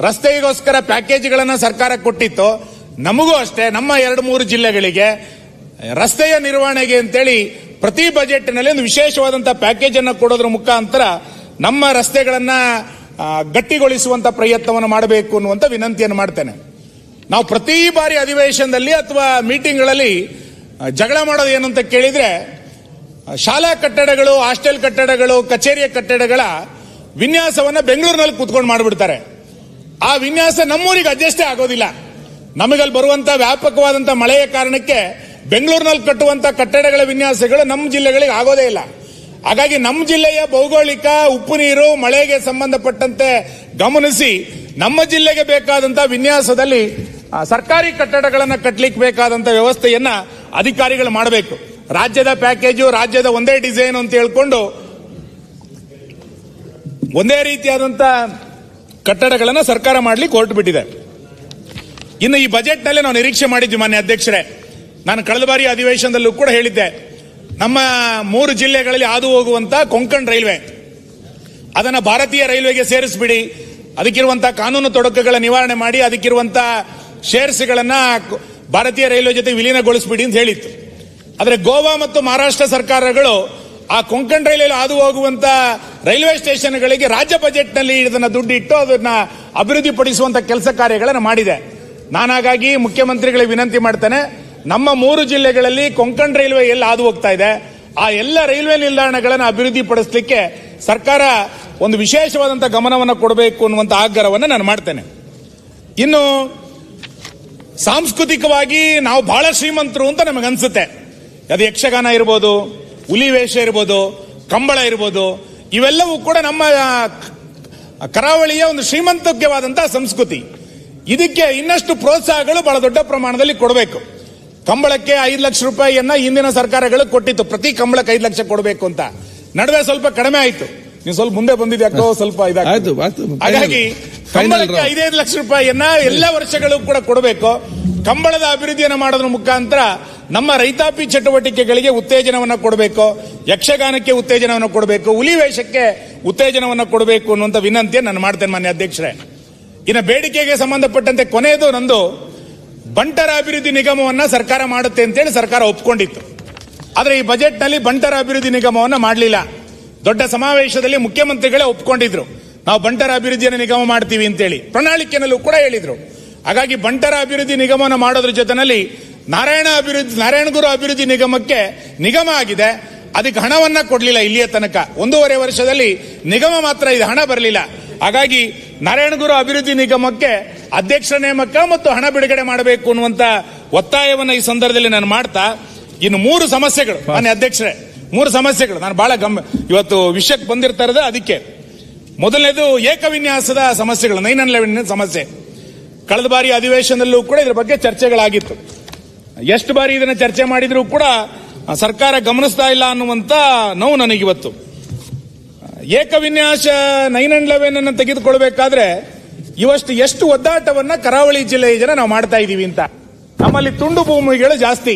ರಸ್ತೆಗೋಸ್ಕರ ಪ್ಯಾಕೇಜ್ಗಳನ್ನು ಸರ್ಕಾರ ಕೊಟ್ಟಿತ್ತು. ನಮಗೂ ಅಷ್ಟೇ, ನಮ್ಮ ಎರಡು ಮೂರು ಜಿಲ್ಲೆಗಳಿಗೆ. ರಸ್ತೆಯ ನಿರ್ವಹಣೆಗೆ ಅಂತೇಳಿ ಪ್ರತಿ ಬಜೆಟ್ನಲ್ಲಿ ಒಂದು ವಿಶೇಷವಾದಂತಹ ಪ್ಯಾಕೇಜ್ ಅನ್ನು ಕೊಡೋದ್ರ ಮುಖಾಂತರ ನಮ್ಮ ರಸ್ತೆಗಳನ್ನ ಗಟ್ಟಿಗೊಳಿಸುವಂತ ಪ್ರಯತ್ನವನ್ನು ಮಾಡಬೇಕು ಅನ್ನುವಂತ ವಿನಂತಿಯನ್ನು ಮಾಡ್ತೇನೆ. ನಾವು ಪ್ರತಿ ಬಾರಿ ಅಧಿವೇಶನದಲ್ಲಿ ಅಥವಾ ಮೀಟಿಂಗ್ಗಳಲ್ಲಿ ಜಗಳ ಮಾಡೋದು ಏನು ಅಂತ ಕೇಳಿದ್ರೆ, ಶಾಲಾ ಕಟ್ಟಡಗಳು, ಹಾಸ್ಟೆಲ್ ಕಟ್ಟಡಗಳು, ಕಚೇರಿಯ ಕಟ್ಟಡಗಳ ವಿನ್ಯಾಸವನ್ನು ಬೆಂಗಳೂರಿನಲ್ಲಿ ಕೂತ್ಕೊಂಡು ಮಾಡಿಬಿಡ್ತಾರೆ. ಆ ವಿನ್ಯಾಸ ನಮ್ಮೂರಿಗೆ ಅಡ್ಜಸ್ಟೇ ಆಗೋದಿಲ್ಲ. ನಮಗಲ್ಲಿ ಬರುವಂತ ವ್ಯಾಪಕವಾದಂತ ಮಳೆಯ ಕಾರಣಕ್ಕೆ ಬೆಂಗಳೂರಿನಲ್ಲಿ ಕಟ್ಟುವಂತ ಕಟ್ಟಡಗಳ ವಿನ್ಯಾಸಗಳು ನಮ್ಮ ಜಿಲ್ಲೆಗಳಿಗೆ ಆಗೋದೇ ಇಲ್ಲ. ಹಾಗಾಗಿ ನಮ್ಮ ಜಿಲ್ಲೆಯ ಭೌಗೋಳಿಕ, ಉಪ್ಪು ನೀರು, ಮಳೆಗೆ ಸಂಬಂಧಪಟ್ಟಂತೆ ಗಮನಿಸಿ ನಮ್ಮ ಜಿಲ್ಲೆಗೆ ಬೇಕಾದಂತ ವಿನ್ಯಾಸದಲ್ಲಿ ಸರ್ಕಾರಿ ಕಟ್ಟಡಗಳನ್ನು ಕಟ್ಟಲಿಕ್ಕೆ ಬೇಕಾದಂತ ವ್ಯವಸ್ಥೆಯನ್ನ ಅಧಿಕಾರಿಗಳು ಮಾಡಬೇಕು. ರಾಜ್ಯದ ಪ್ಯಾಕೇಜು, ರಾಜ್ಯದ ಒಂದೇ ಡಿಸೈನ್ ಅಂತ ಹೇಳ್ಕೊಂಡು ಒಂದೇ ರೀತಿಯಾದಂತ ಕಟ್ಟಡಗಳನ್ನು ಸರ್ಕಾರ ಮಾಡ್ಲಿಕ್ಕೆ ಹೊರಟು ಬಿಟ್ಟಿದೆ. ಇನ್ನು ಈ ಬಜೆಟ್ನಲ್ಲಿ ನಾವು ನಿರೀಕ್ಷೆ ಮಾಡಿದ್ವಿ ಮಾನ್ಯ ಅಧ್ಯಕ್ಷರೇ. ನಾನು ಕಳೆದ ಬಾರಿ ಅಧಿವೇಶನದಲ್ಲೂ ಕೂಡ ಹೇಳಿದ್ದೆ. ನಮ್ಮ ಮೂರು ಜಿಲ್ಲೆಗಳಲ್ಲಿ ಹಾದು ಹೋಗುವಂತ ಕೊಂಕಣ್ ರೈಲ್ವೆ. ಅದನ್ನ ಭಾರತೀಯ ರೈಲ್ವೆಗೆ ಸೇರಿಸ್ಬಿಡಿ. ಅದಕ್ಕಿರುವಂತಹ ಕಾನೂನು ತೊಡಕುಗಳ ನಿವಾರಣೆ ಮಾಡಿ ಅದಕ್ಕಿರುವಂತಹ ಶೇರ್ಸ್ಗಳನ್ನ ಭಾರತೀಯ ರೈಲ್ವೆ ಜೊತೆ ವಿಲೀನಗೊಳಿಸ್ಬಿಡಿ ಅಂತ ಹೇಳಿತ್ತು. ಆದರೆ ಗೋವಾ ಮತ್ತು ಮಹಾರಾಷ್ಟ್ರ ಸರ್ಕಾರಗಳು ಆ ಕೊಂಕಣ್ ರೈಲಲ್ಲಿ ಹಾದು ಹೋಗುವಂತ ರೈಲ್ವೆ ಸ್ಟೇಷನ್ಗಳಿಗೆ ರಾಜ್ಯ ಬಜೆಟ್ನಲ್ಲಿ ಇದನ್ನ ದುಡ್ಡು ಇಟ್ಟು ಅದನ್ನ ಅಭಿವೃದ್ಧಿಪಡಿಸುವಂತ ಕೆಲಸ ಕಾರ್ಯಗಳನ್ನು ಮಾಡಿದೆ. ನಾನು ಹಾಗಾಗಿ ಮುಖ್ಯಮಂತ್ರಿಗಳಿಗೆ ವಿನಂತಿ ಮಾಡ್ತೇನೆ. ನಮ್ಮ ಮೂರು ಜಿಲ್ಲೆಗಳಲ್ಲಿ ಕೊಂಕಣ್ ರೈಲ್ವೆ ಎಲ್ಲಿ ಹಾದು ಹೋಗ್ತಾ ಇದೆ, ಆ ಎಲ್ಲ ರೈಲ್ವೆ ನಿಲ್ದಾಣಗಳನ್ನು ಅಭಿವೃದ್ಧಿ ಪಡಿಸಲಿಕ್ಕೆ ಸರ್ಕಾರ ಒಂದು ವಿಶೇಷವಾದಂತಹ ಗಮನವನ್ನು ಕೊಡಬೇಕು ಅನ್ನುವಂತ ಆಗ್ರಹವನ್ನು ನಾನು ಮಾಡ್ತೇನೆ. ಇನ್ನು ಸಾಂಸ್ಕೃತಿಕವಾಗಿ ನಾವು ಬಹಳ ಶ್ರೀಮಂತರು ಅಂತ ನಮಗನ್ಸುತ್ತೆ. ಅದು ಯಕ್ಷಗಾನ ಇರ್ಬೋದು ಹುಲಿ ವೇಷ ಇರ್ಬೋದು ಕಂಬಳ ಇರ್ಬೋದು ಇವೆಲ್ಲವೂ ಕೂಡ ನಮ್ಮ ಕರಾವಳಿಯ ಒಂದು ಶ್ರೀಮಂತೋಗ್ಯವಾದಂತಹ ಸಂಸ್ಕೃತಿ. ಇದಕ್ಕೆ ಇನ್ನಷ್ಟು ಪ್ರೋತ್ಸಾಹಗಳು ಬಹಳ ದೊಡ್ಡ ಪ್ರಮಾಣದಲ್ಲಿ ಕೊಡಬೇಕು. ಕಂಬಳಕ್ಕೆ ಐದು ಲಕ್ಷ ರೂಪಾಯಿಯನ್ನ ಹಿಂದಿನ ಸರ್ಕಾರಗಳು ಕೊಟ್ಟಿತ್ತು. ಪ್ರತಿ ಕಂಬಳಕ್ಕೆ ಐದು ಲಕ್ಷ ಕೊಡಬೇಕು ಅಂತ. ನಡುವೆ ಸ್ವಲ್ಪ ಕಡಿಮೆ ಆಯ್ತು. ನೀವು ಸ್ವಲ್ಪ ಮುಂದೆ ಬಂದಿದ್ಯಾಕೋ ಸ್ವಲ್ಪ ಇದಾಯ್ತು ಹಾಗಾಗಿ ಕಂಬಳಕ್ಕೆ. ಐದೈದು ಲಕ್ಷ ರೂಪಾಯಿಯನ್ನ ಎಲ್ಲ ವರ್ಷಗಳು ಕೂಡ ಕೊಡಬೇಕು. ಕಂಬಳದ ಅಭಿವೃದ್ಧಿಯನ್ನು ಮಾಡೋದ್ರ ಮುಖಾಂತರ ನಮ್ಮ ರೈತಾಪಿ ಚಟುವಟಿಕೆಗಳಿಗೆ ಉತ್ತೇಜನವನ್ನು ಕೊಡಬೇಕು, ಯಕ್ಷಗಾನಕ್ಕೆ ಉತ್ತೇಜನವನ್ನು ಕೊಡಬೇಕು, ಹುಲಿ ವೇಷಕ್ಕೆ ಉತ್ತೇಜನವನ್ನು ಕೊಡಬೇಕು ಅನ್ನುವಂಥ ವಿನಂತಿಯನ್ನು ನಾನು ಮಾಡ್ತೇನೆ ಮಾನ್ಯ ಅಧ್ಯಕ್ಷರೇ. ಇನ್ನು ಬೇಡಿಕೆಗೆ ಸಂಬಂಧಪಟ್ಟಂತೆ ಕೊನೆಯದು ನಂದು, ಬಂಟರ ಅಭಿವೃದ್ಧಿ ನಿಗಮವನ್ನು ಸರ್ಕಾರ ಮಾಡುತ್ತೆ ಅಂತೇಳಿ ಸರ್ಕಾರ ಒಪ್ಕೊಂಡಿತ್ತು. ಆದರೆ ಈ ಬಜೆಟ್ನಲ್ಲಿ ಬಂಟರ ಅಭಿವೃದ್ಧಿ ನಿಗಮವನ್ನು ಮಾಡಲಿಲ್ಲ. ದೊಡ್ಡ ಸಮಾವೇಶದಲ್ಲಿ ಮುಖ್ಯಮಂತ್ರಿಗಳೇ ಒಪ್ಕೊಂಡಿದ್ರು. ನಾವು ಬಂಟರ ಅಭಿವೃದ್ಧಿಯನ್ನು ನಿಗಮ ಮಾಡ್ತೀವಿ ಅಂತೇಳಿ. ಪ್ರಣಾಳಿಕೆನಲ್ಲೂ ಕೂಡ ಹೇಳಿದರು. ಹಾಗಾಗಿ ಬಂಟರ ಅಭಿವೃದ್ಧಿ ನಿಗಮವನ್ನು ಮಾಡೋದ್ರ ಜೊತೆನಲ್ಲಿ ನಾರಾಯಣ ಅಭಿವೃದ್ಧಿ ನಾರಾಯಣಗುರು ಅಭಿವೃದ್ಧಿ ನಿಗಮಕ್ಕೆ ನಿಗಮ ಆಗಿದೆ. ಅದಕ್ಕೆ ಹಣವನ್ನ ಕೊಡಲಿಲ್ಲ ಇಲ್ಲಿಯ ತನಕ. ಒಂದೂವರೆ ವರ್ಷದಲ್ಲಿ ನಿಗಮ ಮಾತ್ರ ಇದು, ಹಣ ಬರಲಿಲ್ಲ. ಹಾಗಾಗಿ ನಾರಾಯಣಗುರು ಅಭಿವೃದ್ಧಿ ನಿಗಮಕ್ಕೆ ಅಧ್ಯಕ್ಷ ನೇಮಕ ಮತ್ತು ಹಣ ಬಿಡುಗಡೆ ಮಾಡಬೇಕು ಅನ್ನುವಂತ ಒತ್ತಾಯವನ್ನ ಈ ಸಂದರ್ಭದಲ್ಲಿ ನಾನು ಮಾಡ್ತಾ, ಇನ್ನು ಮೂರು ಸಮಸ್ಯೆಗಳು, ಮಾನ್ಯ ಅಧ್ಯಕ್ಷರೇ, ಮೂರು ಸಮಸ್ಯೆಗಳು. ನಾನು ಬಹಳ ಗಮ್, ಇವತ್ತು ವಿಷಯಕ್ಕೆ ಬಂದಿರ್ತಾ ಅದಕ್ಕೆ. ಮೊದಲನೇದು ಏಕವಿನ್ಯಾಸದ ಸಮಸ್ಯೆಗಳು ನೈನ್ ಅಂಡ್ ಲೆವೆನ್ ಸಮಸ್ಯೆ. ಕಳೆದ ಬಾರಿ ಅಧಿವೇಶನದಲ್ಲೂ ಕೂಡ ಇದ್ರ ಬಗ್ಗೆ ಚರ್ಚೆಗಳಾಗಿತ್ತು. ಎಷ್ಟು ಬಾರಿ ಇದನ್ನ ಚರ್ಚೆ ಮಾಡಿದರೂ ಕೂಡ ಸರ್ಕಾರ ಗಮನಿಸ್ತಾ ಇಲ್ಲ ಅನ್ನುವಂತ ನೋವು ನನಗಿವತ್ತು. ಏಕವಿನ್ಯಾಸ ನೈನ್ ಅಂಡ್ ಲೆವೆನ್ ಅನ್ನು ತೆಗೆದುಕೊಳ್ಬೇಕಾದ್ರೆ ಇವಷ್ಟು ಎಷ್ಟು ಒದ್ದಾಟವನ್ನ ಕರಾವಳಿ ಜಿಲ್ಲೆಯ ಜನ ನಾವು ಮಾಡ್ತಾ ಇದೀವಿ ಅಂತ. ನಮ್ಮಲ್ಲಿ ತುಂಡು ಭೂಮಿಗಳು ಜಾಸ್ತಿ.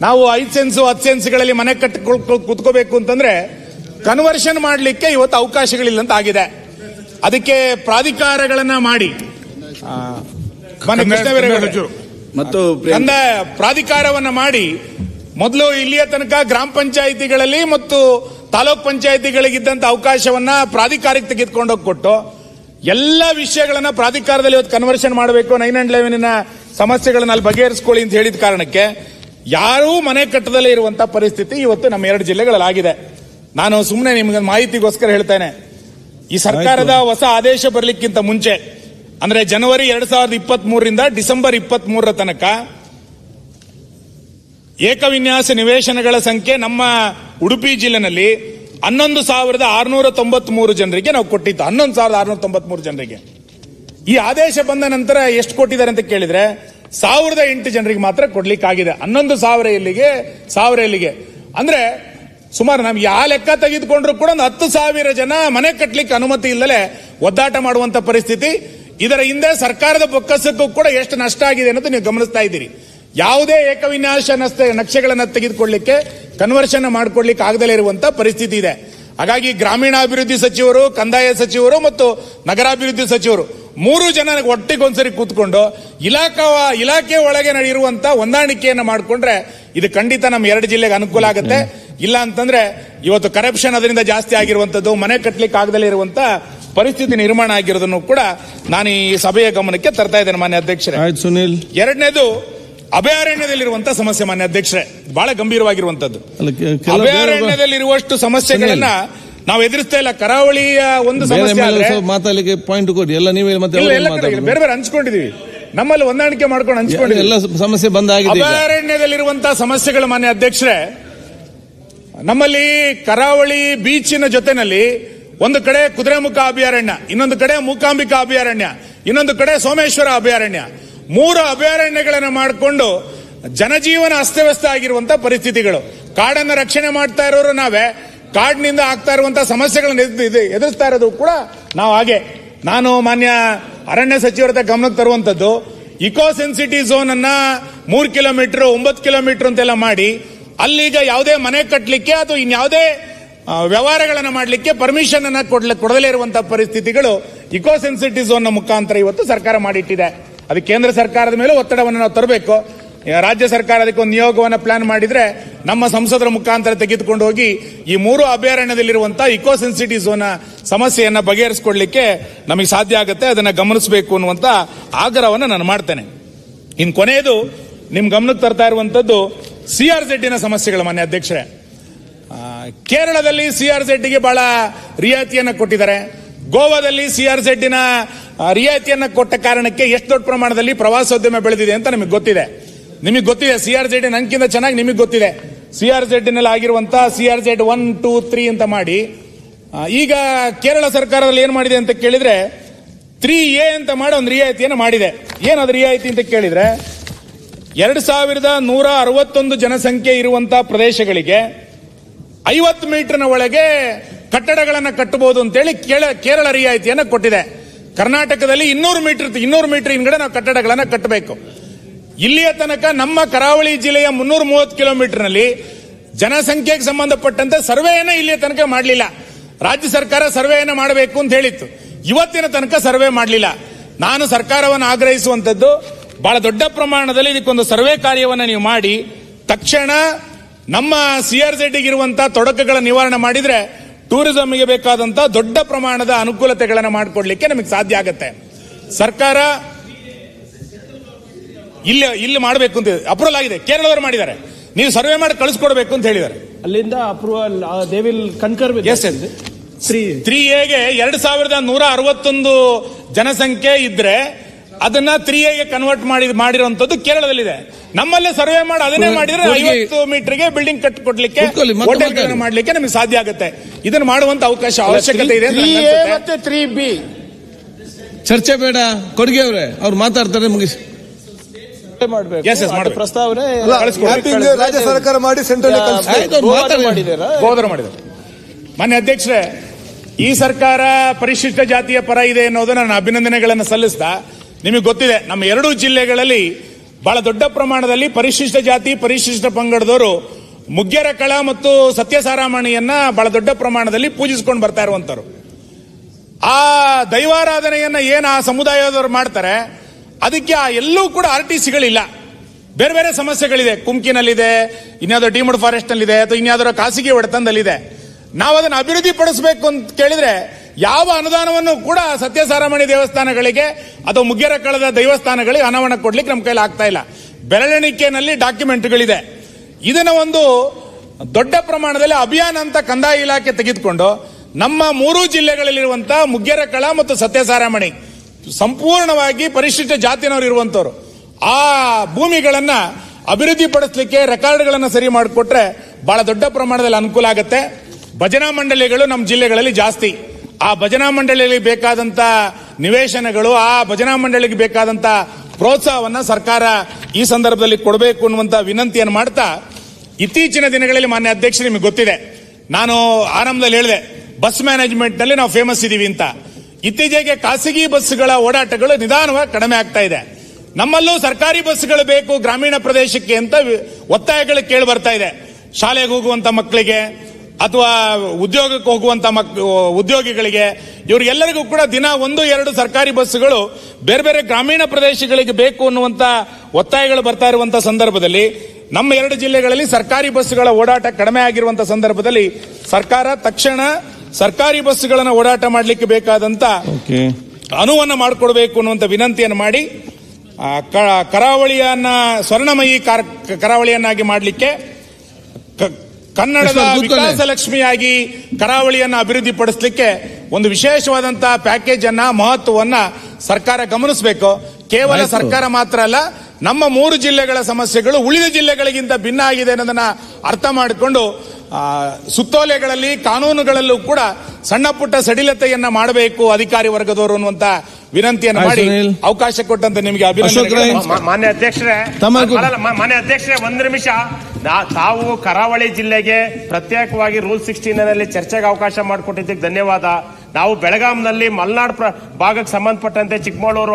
ನಾವು ಐದು ಸೆನ್ಸು ಹತ್ತು ಸೆನ್ಸ್ಗಳಲ್ಲಿ ಮನೆ ಕಟ್ಟಿ ಕುತ್ಕೋಬೇಕು ಅಂತಂದ್ರೆ ಕನ್ವರ್ಷನ್ ಮಾಡಲಿಕ್ಕೆ ಇವತ್ತು ಅವಕಾಶಗಳಿಲ್ಲ ಅಂತ ಆಗಿದೆ. ಅದಕ್ಕೆ ಪ್ರಾಧಿಕಾರಗಳನ್ನ ಮಾಡಿ ಮತ್ತು ಕಂದಾಯ ಪ್ರಾಧಿಕಾರವನ್ನು ಮಾಡಿ ಮೊದಲು ಇಲ್ಲಿಯ ತನಕ ಗ್ರಾಮ ಪಂಚಾಯಿತಿಗಳಲ್ಲಿ ಮತ್ತು ತಾಲೂಕ್ ಪಂಚಾಯಿತಿಗಳಿಗಿದ್ದಂತ ಅವಕಾಶವನ್ನ ಪ್ರಾಧಿಕಾರಕ್ಕೆ ತೆಗೆದುಕೊಂಡೋಗಿ ಕೊಟ್ಟು ಎಲ್ಲ ವಿಷಯಗಳನ್ನ ಪ್ರಾಧಿಕಾರದಲ್ಲಿ ಇವತ್ತು ಕನ್ವರ್ಷನ್ ಮಾಡಬೇಕು ನೈನ್ ಅಂಡ್ ಲೆವೆನ್ ಸಮಸ್ಯೆಗಳನ್ನ ಅಲ್ಲಿ ಬಗೆಹರಿಸ್ಕೊಳ್ಳಿ ಅಂತ ಹೇಳಿದ ಕಾರಣಕ್ಕೆ ಯಾರೂ ಮನೆ ಕಟ್ಟದಲ್ಲೇ ಇರುವಂತಹ ಪರಿಸ್ಥಿತಿ ಇವತ್ತು ನಮ್ಮ ಎರಡು ಜಿಲ್ಲೆಗಳಲ್ಲಿ ಆಗಿದೆ. ನಾನು ಸುಮ್ಮನೆ ನಿಮ್ಗೆ ಮಾಹಿತಿಗೋಸ್ಕರ ಹೇಳ್ತೇನೆ. ಈ ಸರ್ಕಾರದ ಹೊಸ ಆದೇಶ ಬರಲಿಕ್ಕಿಂತ ಮುಂಚೆ ಅಂದ್ರೆ ಜನವರಿ ಎರಡ್ ಸಾವಿರದ ಇಪ್ಪತ್ತ್ ಮೂರರಿಂದ ಡಿಸೆಂಬರ್ ಇಪ್ಪತ್ತ್ ಮೂರರ ತನಕ ಏಕವಿನ್ಯಾಸ ನಿವೇಶನಗಳ ಸಂಖ್ಯೆ ನಮ್ಮ ಉಡುಪಿ ಜಿಲ್ಲೆನಲ್ಲಿ ಹನ್ನೊಂದು ಸಾವಿರದ ಆರುನೂರ ತೊಂಬತ್ ಮೂರು ಜನರಿಗೆ ನಾವು ಕೊಟ್ಟಿದ್ದು. ಹನ್ನೊಂದು ಸಾವಿರದ ಆರುನೂರ ತೊಂಬತ್ಮೂರು ಜನರಿಗೆ. ಈ ಆದೇಶ ಬಂದ ನಂತರ ಎಷ್ಟು ಕೊಟ್ಟಿದ್ದಾರೆ ಅಂತ ಕೇಳಿದ್ರೆ ಸಾವಿರದ ಎಂಟು ಜನರಿಗೆ ಮಾತ್ರ ಕೊಡ್ಲಿಕ್ಕಾಗಿದೆ. ಹನ್ನೊಂದು ಸಾವಿರ ಇಲ್ಲಿಗೆ ಸಾವಿರ ಇಲ್ಲಿಗೆ ಅಂದ್ರೆ ಸುಮಾರು ನಮ್ಗೆ ಯಾವ ಲೆಕ್ಕ ತೆಗೆದುಕೊಂಡ್ರು ಕೂಡ ಒಂದು ಹತ್ತು ಸಾವಿರ ಜನ ಮನೆ ಕಟ್ಟಲಿಕ್ಕೆ ಅನುಮತಿ ಇಲ್ಲದೆ ಒದ್ದಾಟ ಮಾಡುವಂತ ಪರಿಸ್ಥಿತಿ ಇದರ ಹಿಂದೆ ಸರ್ಕಾರದ ಬೊಕ್ಕಸಕ್ಕೂ ಕೂಡ ಎಷ್ಟು ನಷ್ಟ ಆಗಿದೆ ಅನ್ನೋದು ನೀವು ಗಮನಿಸ್ತಾ ಇದ್ದೀರಿ. ಯಾವುದೇ ಏಕವಿನ್ಯಾಸ ನಕ್ಷೆಗಳನ್ನು ತೆಗೆದುಕೊಳ್ಳಿಕ್ಕೆ ಕನ್ವರ್ಷನ್ ಮಾಡಿಕೊಳ್ಳಿಕ್ಕೆ ಆಗದಲ್ಲೇ ಇರುವಂತ ಪರಿಸ್ಥಿತಿ ಇದೆ. ಹಾಗಾಗಿ ಗ್ರಾಮೀಣಾಭಿವೃದ್ಧಿ ಸಚಿವರು, ಕಂದಾಯ ಸಚಿವರು ಮತ್ತು ನಗರಾಭಿವೃದ್ಧಿ ಸಚಿವರು ಮೂರು ಜನ ಒಟ್ಟಿಗೊಂದ್ಸರಿ ಕೂತ್ಕೊಂಡು ಇಲಾಖಾ ಇಲಾಖೆ ಒಳಗೆ ನಡೆಯಿರುವಂತ ಹೊಂದಾಣಿಕೆಯನ್ನು ಮಾಡಿಕೊಂಡ್ರೆ ಇದು ಖಂಡಿತ ನಮ್ಮ ಎರಡು ಜಿಲ್ಲೆಗೆ ಅನುಕೂಲ ಆಗುತ್ತೆ. ಇಲ್ಲ ಅಂತಂದ್ರೆ ಇವತ್ತು ಕರಪ್ಷನ್ ಅದರಿಂದ ಜಾಸ್ತಿ ಆಗಿರುವಂತದ್ದು ಮನೆ ಕಟ್ಟಲಿಕ್ಕೆ ಆಗದಲ್ಲೇ ಇರುವಂತ ಪರಿಸ್ಥಿತಿ ನಿರ್ಮಾಣ ಆಗಿರೋದನ್ನು ಕೂಡ ನಾನು ಈ ಸಭೆಯ ಗಮನಕ್ಕೆ ತರ್ತಾ ಇದ್ದೇನೆ ಮಾನ್ಯ ಅಧ್ಯಕ್ಷರೇ. ಆಯ್ತು ಸುನಿಲ್. ಎರಡನೇದು ಅಭಯಾರಣ್ಯದಲ್ಲಿರುವಂತಹ ಸಮಸ್ಯೆ ಮಾನ್ಯ ಅಧ್ಯಕ್ಷರೇ. ಬಹಳ ಗಂಭೀರವಾಗಿರುವಂತದ್ದು ಅಭಯಾರಣ್ಯದಲ್ಲಿರುವಷ್ಟು ಸಮಸ್ಯೆಗಳನ್ನ ನಾವು ಎದುರಿಸ್ತಾ ಇಲ್ಲ. ಕರಾವಳಿಯ ಒಂದು ಸಮಸ್ಯೆ ಮಾತಾಡಲಿಕ್ಕೆ ಪಾಯಿಂಟ್ ಕೊಡಿ. ಎಲ್ಲ ನೀವೇ ಮತ್ತೆ ಬೇರೆ ಬೇರೆ ಹಂಚ್ಕೊಂಡಿದೀವಿ. ನಮ್ಮಲ್ಲಿ ಹೊಂದಾಣಿಕೆ ಮಾಡ್ಕೊಂಡು ಹಂಚ್ಕೊಂಡಿದ್ದೀವಿ ಎಲ್ಲ ಸಮಸ್ಯೆ ಬಂದಾಗಿದೆ ಅಭಯಾರಣ್ಯದಲ್ಲಿರುವಂತಹ ಸಮಸ್ಯೆಗಳು ಮಾನ್ಯ ಅಧ್ಯಕ್ಷರೇ ನಮ್ಮಲ್ಲಿ ಕರಾವಳಿ ಬೀಚಿನ ಜೊತೆನಲ್ಲಿ ಒಂದು ಕಡೆ ಕುದುರೆಮುಖ ಅಭಯಾರಣ್ಯ, ಇನ್ನೊಂದು ಕಡೆ ಮೂಕಾಂಬಿಕಾ ಅಭಯಾರಣ್ಯ, ಇನ್ನೊಂದು ಕಡೆ ಸೋಮೇಶ್ವರ ಅಭಯಾರಣ್ಯ. ಮೂರು ಅಭಯಾರಣ್ಯಗಳನ್ನು ಮಾಡಿಕೊಂಡು ಜನಜೀವನ ಅಸ್ತವ್ಯಸ್ತ ಆಗಿರುವಂತಹ ಪರಿಸ್ಥಿತಿಗಳು. ಕಾಡನ್ನು ರಕ್ಷಣೆ ಮಾಡ್ತಾ ಇರೋರು ನಾವೇ, ಕಾಡಿನಿಂದ ಆಗ್ತಾ ಇರುವಂತಹ ಸಮಸ್ಯೆಗಳನ್ನು ಎದುರಿಸ್ತಾ ಇರೋದು ಕೂಡ ನಾವು ಹಾಗೆ. ನಾನು ಮಾನ್ಯ ಅರಣ್ಯ ಸಚಿವರ ಗಮನಕ್ಕೆ ತರುವಂತದ್ದು ಇಕೋ ಸೆನ್ಸಿಟಿ ಝೋನ್ ಅನ್ನ ಮೂರ್ ಕಿಲೋಮೀಟರ್, ಒಂಬತ್ತು ಕಿಲೋಮೀಟರ್ ಅಂತೆಲ್ಲ ಮಾಡಿ, ಅಲ್ಲೀಗ ಯಾವುದೇ ಮನೆ ಕಟ್ಟಲಿಕ್ಕೆ ಅಥವಾ ಇನ್ಯಾವುದೇ ವ್ಯವಹಾರಗಳನ್ನ ಮಾಡಲಿಕ್ಕೆ ಪರ್ಮಿಷನ್ ಅನ್ನು ಕೊಡ್ಲ ಕೊಡದಲೇ ಇರುವಂತಹ ಪರಿಸ್ಥಿತಿಗಳು ಇಕೋ ಝೋನ್ನ ಮುಖಾಂತರ ಇವತ್ತು ಸರ್ಕಾರ ಮಾಡಿಟ್ಟಿದೆ. ಅದು ಕೇಂದ್ರ ಸರ್ಕಾರದ ಮೇಲೆ ಒತ್ತಡವನ್ನು ನಾವು ತರಬೇಕು. ರಾಜ್ಯ ಸರ್ಕಾರ ಅದಕ್ಕೆ ಒಂದು ನಿಯೋಗವನ್ನು ಪ್ಲಾನ್ ಮಾಡಿದ್ರೆ ನಮ್ಮ ಸಂಸದರ ಮುಖಾಂತರ ತೆಗೆದುಕೊಂಡು ಹೋಗಿ ಈ ಮೂರು ಅಭಯಾರಣ್ಯದಲ್ಲಿರುವಂತಹ ಇಕೋ ಸೆನ್ಸಿಟಿ ಝೋನ್ ಸಮಸ್ಯೆಯನ್ನು ಬಗೆಹರಿಸಿಕೊಡ್ಲಿಕ್ಕೆ ನಮಗೆ ಸಾಧ್ಯ ಆಗುತ್ತೆ, ಅದನ್ನು ಗಮನಿಸಬೇಕು ಅನ್ನುವಂತ ಆಗ್ರಹವನ್ನು ನಾನು ಮಾಡ್ತೇನೆ. ಇನ್ನು ಕೊನೆಯದು ನಿಮ್ಮ ಗಮನಕ್ಕೆ ತರ್ತಾ ಇರುವಂತದ್ದು ಸಿಆರ್ ಜೆಡ್ಡಿನ ಸಮಸ್ಯೆಗಳು ಮಾನ್ಯ ಅಧ್ಯಕ್ಷರೇ. ಕೇರಳದಲ್ಲಿ ಸಿಆರ್ ಜೆಡ್ಗೆ ಬಹಳ ರಿಯಾಯಿತಿಯನ್ನು ಕೊಟ್ಟಿದ್ದಾರೆ. ಗೋವಾದಲ್ಲಿ ಸಿಆರ್ನ ರಿಯಾಯಿತಿಯನ್ನ ಕೊಟ್ಟ ಕಾರಣಕ್ಕೆ ಎಷ್ಟು ದೊಡ್ಡ ಪ್ರಮಾಣದಲ್ಲಿ ಪ್ರವಾಸೋದ್ಯಮ ಬೆಳೆದಿದೆ ಅಂತ ನಿಮಗೆ ಗೊತ್ತಿದೆ. ನಿಮಗೆ ಗೊತ್ತಿದೆ ಸಿಆರ್ ಜೆಡ್ ಚೆನ್ನಾಗಿ ನಿಮಗೆ ಗೊತ್ತಿದೆ. ಸಿಆರ್ ಜೆಡ್ನಲ್ಲಿ ಆಗಿರುವಂತಹ CR Z one, two, three ಅಂತ ಮಾಡಿ ಈಗ ಕೇರಳ ಸರ್ಕಾರದಲ್ಲಿ ಏನ್ ಮಾಡಿದೆ ಅಂತ ಕೇಳಿದ್ರೆ, ತ್ರೀ ಎ ಅಂತ ಮಾಡಿ ಒಂದು ರಿಯಾಯಿತಿಯನ್ನು ಮಾಡಿದೆ. ಏನದು ರಿಯಾಯಿತಿ ಅಂತ ಕೇಳಿದ್ರೆ, ಎರಡು ಸಾವಿರದ ನೂರ ಅರವತ್ತೊಂದು ಜನಸಂಖ್ಯೆ ಇರುವಂತಹ ಪ್ರದೇಶಗಳಿಗೆ ಐವತ್ತು ಮೀಟರ್ನ ಒಳಗೆ ಕಟ್ಟಡಗಳನ್ನು ಕಟ್ಟಬಹುದು ಅಂತೇಳಿ ಕೇರಳ ರಿಯಾಯಿತಿಯನ್ನು ಕೊಟ್ಟಿದೆ. ಕರ್ನಾಟಕದಲ್ಲಿ ಇನ್ನೂರು ಮೀಟರ್ ಇನ್ನೂರು ಮೀಟರ್ ಹಿಂದ್ಗಡೆ ನಾವು ಕಟ್ಟಡಗಳನ್ನು ಕಟ್ಟಬೇಕು. ಇಲ್ಲಿಯ ತನಕ ನಮ್ಮ ಕರಾವಳಿ ಜಿಲ್ಲೆಯ ಮುನ್ನೂರ ಮೂವತ್ತು ಕಿಲೋಮೀಟರ್ನಲ್ಲಿ ಜನಸಂಖ್ಯೆಗೆ ಸಂಬಂಧಪಟ್ಟಂತೆ ಸರ್ವೆಯನ್ನ ಇಲ್ಲಿಯ ತನಕ ಮಾಡಲಿಲ್ಲ. ರಾಜ್ಯ ಸರ್ಕಾರ ಸರ್ವೆಯನ್ನ ಮಾಡಬೇಕು ಅಂತ ಹೇಳಿತ್ತು. ಇವತ್ತಿನ ತನಕ ಸರ್ವೆ ಮಾಡಲಿಲ್ಲ. ನಾನು ಸರ್ಕಾರವನ್ನು ಆಗ್ರಹಿಸುವಂತದ್ದು, ಬಹಳ ದೊಡ್ಡ ಪ್ರಮಾಣದಲ್ಲಿ ಇದಕ್ಕೊಂದು ಸರ್ವೆ ಕಾರ್ಯವನ್ನು ನೀವು ಮಾಡಿ, ತಕ್ಷಣ ನಮ್ಮ ಸಿಆರ್ ಇರುವಂತಹ ತೊಡಕುಗಳ ನಿವಾರಣೆ ಮಾಡಿದ್ರೆ ಟೂರಿಸಂಗೆ ಬೇಕಾದಂತಹ ದೊಡ್ಡ ಪ್ರಮಾಣದ ಅನುಕೂಲತೆಗಳನ್ನು ಮಾಡಿಕೊಡ್ಲಿಕ್ಕೆ ನಮಗೆ ಸಾಧ್ಯ ಆಗುತ್ತೆ. ಸರ್ಕಾರ ಇಲ್ಲಿ ಇಲ್ಲಿ ಮಾಡಬೇಕು ಅಂತ ಅಪ್ರೂವಲ್ ಆಗಿದೆ ಕೇರಳದವರು ಮಾಡಿದ್ದಾರೆ. ನೀವು ಸರ್ವೆ ಮಾಡಿ ಕಳಿಸ್ಕೊಡ್ಬೇಕು ಅಂತ ಹೇಳಿದ್ದಾರೆ. ಅಲ್ಲಿಂದ approval they will concur three ಎಗೆ ಎರಡು ಸಾವಿರದ ನೂರ ಅರವತ್ತೊಂದು ಜನಸಂಖ್ಯೆ ಇದ್ರೆ ಅದನ್ನ ತ್ರೀ ಎಗೆ ಕನ್ವರ್ಟ್ ಮಾಡಿ ಮಾಡಿರುವಂತದ್ದು ಕೇರಳದಲ್ಲಿದೆ. ನಮ್ಮಲ್ಲೇ ಸರ್ವೆ ಮಾಡಿ ಅದನ್ನೇ ಮಾಡಿದ್ರೆ. ಐವತ್ತು ಮೀಟರ್ಗೆ ಬಿಲ್ಡಿಂಗ್ ಕಟ್ ಕೊಡ್ಲಿಕ್ಕೆ ಹೋಟೆಲ್ ಮಾಡ್ಲಿಕ್ಕೆ ನಮಗೆ ಸಾಧ್ಯ ಆಗುತ್ತೆ. ಇದನ್ನ ಮಾಡುವಂತ ಅವಕಾಶ ಅವಶ್ಯಕತೆ ಇದೆ ಅಂತ ತ್ರೀ ನನಗೆ ಮತ್ತೆ ತ್ರೀ ಬಿ ಚರ್ಚೆ ಬೇಡ ಕೊಡುಗೆ ಅವ್ರೆ. ಅವ್ರು ಮಾತಾಡ್ತಾರೆ ಮುಗಿಸಿ ಮಾಡಬೇಕು. Yes, yes, ಮಾಡ್ಬೇಕು. ಪ್ರಸ್ತಾವನೆ ಕಳಿಸ್ಕೊಡಿ. ರಾಜ್ಯ ಸರ್ಕಾರ ಮಾಡಿ ಸೆಂಟ್ರಲ್ ಮಾಡಿದ್ದಾರೆ? ಮಾನ್ಯ ಅಧ್ಯಕ್ಷರೇ ಈ ಸರ್ಕಾರ ಪರಿಶಿಷ್ಟ ಜಾತಿಯ ಪರ ಇದೆ ಅನ್ನೋದನ್ನ ನಾನು ಅಭಿನಂದನೆಗಳನ್ನು ಸಲ್ಲಿಸ್ತಾ ನಿಮಗೆ ಗೊತ್ತಿದೆ ನಮ್ಮ ಎರಡೂ ಜಿಲ್ಲೆಗಳಲ್ಲಿ ಬಹಳ ದೊಡ್ಡ ಪ್ರಮಾಣದಲ್ಲಿ ಪರಿಶಿಷ್ಟ ಜಾತಿ, ಪರಿಶಿಷ್ಟ ಪಂಗಡದವರು ಮುಗ್ಯರ ಕಳ ಮತ್ತು ಸತ್ಯಸಾರಾಮಣಿಯನ್ನ ಬಹಳ ದೊಡ್ಡ ಪ್ರಮಾಣದಲ್ಲಿ ಪೂಜಿಸ್ಕೊಂಡು ಬರ್ತಾ ಇರುವಂತರು ಆ ದೈವಾರಾಧನೆಯನ್ನ ಏನು ಆ ಸಮುದಾಯದವರು ಮಾಡ್ತಾರೆ, ಅದಕ್ಕೆ ಆ ಎಲ್ಲೂ ಕೂಡ ಆರ್ ಟಿ ಸಿಗಳಿಲ್ಲ ಬೇರೆ ಬೇರೆ ಸಮಸ್ಯೆಗಳಿದೆ. ಕುಮ್ಕಿನಲ್ಲಿದೆ, ಇನ್ಯಾವುದೋ ಡಿಮುಡ್ ಫಾರೆಸ್ಟ್ ನಲ್ಲಿದೆ ಅಥವಾ ಇನ್ಯಾವುದೋ ಖಾಸಗಿ ಒಡೆತನದಲ್ಲಿದೆ. ನಾವು ಅದನ್ನು ಅಭಿವೃದ್ಧಿ ಪಡಿಸಬೇಕು ಅಂತ ಕೇಳಿದ್ರೆ ಯಾವ ಅನುದಾನವನ್ನು ಕೂಡ ಸತ್ಯಸಾರಮಣಿ ದೇವಸ್ಥಾನಗಳಿಗೆ ಅಥವಾ ಮುಗ್ಗೆರ ಕಳದ ದೇವಸ್ಥಾನಗಳಿಗೆ ಹಣವನ್ನು ಕೊಡ್ಲಿಕ್ಕೆ ನಮ್ಮ ಕೈಲಿ ಆಗ್ತಾ ಇಲ್ಲ. ಬೆರಳೆಣಿಕೆನಲ್ಲಿ ಡಾಕ್ಯುಮೆಂಟ್ಗಳಿದೆ. ಇದನ್ನ ಒಂದು ದೊಡ್ಡ ಪ್ರಮಾಣದಲ್ಲಿ ಅಭಿಯಾನ ಅಂತ ಕಂದಾಯ ಇಲಾಖೆ ತೆಗೆದುಕೊಂಡು ನಮ್ಮ ಮೂರು ಜಿಲ್ಲೆಗಳಲ್ಲಿರುವಂತಹ ಮುಗ್ಗೆರಕಳ ಮತ್ತು ಸತ್ಯಸಾರಾಮಣಿ ಸಂಪೂರ್ಣವಾಗಿ ಪರಿಶಿಷ್ಟ ಜಾತಿನವರು ಇರುವಂತವರು. ಆ ಭೂಮಿಗಳನ್ನ ಅಭಿವೃದ್ಧಿ ಪಡಿಸಲಿಕ್ಕೆ ರೆಕಾರ್ಡ್ಗಳನ್ನು ಸರಿ ಮಾಡಿಕೊಟ್ರೆ ಬಹಳ ದೊಡ್ಡ ಪ್ರಮಾಣದಲ್ಲಿ ಅನುಕೂಲ ಆಗುತ್ತೆ. ಭಜನಾ ಮಂಡಳಿಗಳು ನಮ್ಮ ಜಿಲ್ಲೆಗಳಲ್ಲಿ ಜಾಸ್ತಿ. ಆ ಭಜನಾ ಮಂಡಳಿಯಲ್ಲಿ ಬೇಕಾದಂತ ನಿವೇಶನಗಳು, ಆ ಭಜನಾ ಮಂಡಳಿಗೆ ಬೇಕಾದಂತ ಪ್ರೋತ್ಸಾಹವನ್ನ ಸರ್ಕಾರ ಈ ಸಂದರ್ಭದಲ್ಲಿ ಕೊಡಬೇಕು ಅನ್ನುವಂತ ವಿನಂತಿಯನ್ನು ಮಾಡ್ತಾ ಇತ್ತೀಚಿನ ದಿನಗಳಲ್ಲಿ ಮಾನ್ಯ ಅಧ್ಯಕ್ಷ ನಿಮಗೆ ಗೊತ್ತಿದೆ. ನಾನು ಆರಂಭದಲ್ಲಿ ಹೇಳಿದೆ, ಬಸ್ ಮ್ಯಾನೇಜ್ಮೆಂಟ್ನಲ್ಲಿ ನಾವು ಫೇಮಸ್ ಇದೀವಿ ಅಂತ. ಇತ್ತೀಚೆಗೆ ಖಾಸಗಿ ಬಸ್ಗಳ ಓಡಾಟಗಳು ನಿಧಾನವಾಗಿ ಕಡಿಮೆ ಆಗ್ತಾ ಇದೆ. ನಮ್ಮಲ್ಲೂ ಸರ್ಕಾರಿ ಬಸ್ಗಳು ಬೇಕು ಗ್ರಾಮೀಣ ಪ್ರದೇಶಕ್ಕೆ ಅಂತ ಒತ್ತಾಯಗಳು ಕೇಳಿ ಬರ್ತಾ ಇದೆ. ಶಾಲೆಗೆ ಹೋಗುವಂತ ಮಕ್ಕಳಿಗೆ ಅಥವಾ ಉದ್ಯೋಗಕ್ಕೆ ಹೋಗುವಂತ ಮಕ್ ಉದ್ಯೋಗಿಗಳಿಗೆ ಇವರಿಗೆಲ್ಲರಿಗೂ ಕೂಡ ದಿನ ಒಂದು ಎರಡು ಸರ್ಕಾರಿ ಬಸ್ಸುಗಳು ಬೇರೆ ಬೇರೆ ಗ್ರಾಮೀಣ ಪ್ರದೇಶಗಳಿಗೆ ಬೇಕು ಅನ್ನುವಂತ ಒತ್ತಾಯಗಳು ಬರ್ತಾ ಇರುವಂತ ಸಂದರ್ಭದಲ್ಲಿ ನಮ್ಮ ಎರಡು ಜಿಲ್ಲೆಗಳಲ್ಲಿ ಸರ್ಕಾರಿ ಬಸ್ಸುಗಳ ಓಡಾಟ ಕಡಿಮೆ ಆಗಿರುವಂತ ಸಂದರ್ಭದಲ್ಲಿ ಸರ್ಕಾರ ತಕ್ಷಣ ಸರ್ಕಾರಿ ಬಸ್ಸುಗಳನ್ನು ಓಡಾಟ ಮಾಡಲಿಕ್ಕೆ ಬೇಕಾದಂತ ಅನುವನ್ನ ಮಾಡಿಕೊಡ್ಬೇಕು ಅನ್ನುವಂತ ವಿನಂತಿಯನ್ನು ಮಾಡಿ ಕರಾವಳಿಯನ್ನ ಸ್ವರ್ಣಮಯಿ ಕಾರ್- ಕರಾವಳಿಯನ್ನಾಗಿ ಮಾಡಲಿಕ್ಕೆ ಕನ್ನಡದ. ವಿಕಾಸ ಲಕ್ಷ್ಮಿಯಾಗಿ ಕರಾವಳಿಯನ್ನ ಅಭಿವೃದ್ಧಿ ಪಡಿಸಲಿಕ್ಕೆ ಒಂದು ವಿಶೇಷವಾದಂತಹ ಪ್ಯಾಕೇಜ್ ಅನ್ನ ಮಹತ್ವವನ್ನ ಸರ್ಕಾರ ಗಮನಿಸಬೇಕು. ಕೇವಲ ಸರ್ಕಾರ ಮಾತ್ರ ಅಲ್ಲ ನಮ್ಮ ಮೂರು ಜಿಲ್ಲೆಗಳ ಸಮಸ್ಯೆಗಳು ಉಳಿದ ಜಿಲ್ಲೆಗಳಿಗಿಂತ ಭಿನ್ನ ಆಗಿದೆ ಅನ್ನೋದನ್ನ ಅರ್ಥ ಮಾಡಿಕೊಂಡು ಆ, ಸುತ್ತೋಲೆಗಳಲ್ಲಿ ಕಾನೂನುಗಳಲ್ಲೂ ಕೂಡ ಸಣ್ಣ ಪುಟ್ಟ ಸಡಿಲತೆಯನ್ನ ಮಾಡಬೇಕು ಅಧಿಕಾರಿ ವರ್ಗದವರು ಅನ್ನುವಂತ ವಿನಂತಿಯನ್ನು ಮಾಡಿ ಅವಕಾಶ ಕೊಟ್ಟಂತ ನಿಮಗೆ ಅಭಿನಂದನೆ ಮಾನ್ಯ ಅಧ್ಯಕ್ಷರೇ ಮಾನ್ಯ ಅಧ್ಯಕ್ಷರೇ ಒಂದು ನಿಮಿಷ. ತಾವು ಕರಾವಳಿ ಜಿಲ್ಲೆಗೆ ಪ್ರತ್ಯೇಕವಾಗಿ ರೂಲ್ ಸಿಕ್ಸ್ಟೀನ್ನಲ್ಲಿ ಚರ್ಚೆಗೆ ಅವಕಾಶ ಮಾಡಿಕೊಟ್ಟಿದ್ದಕ್ಕೆ ಧನ್ಯವಾದ. ನಾವು ಬೆಳಗಾಂನಲ್ಲಿ ಮಲೆನಾಡು ಭಾಗಕ್ಕೆ ಸಂಬಂಧಪಟ್ಟಂತೆ ಚಿಕ್ಕಮಗಳೂರು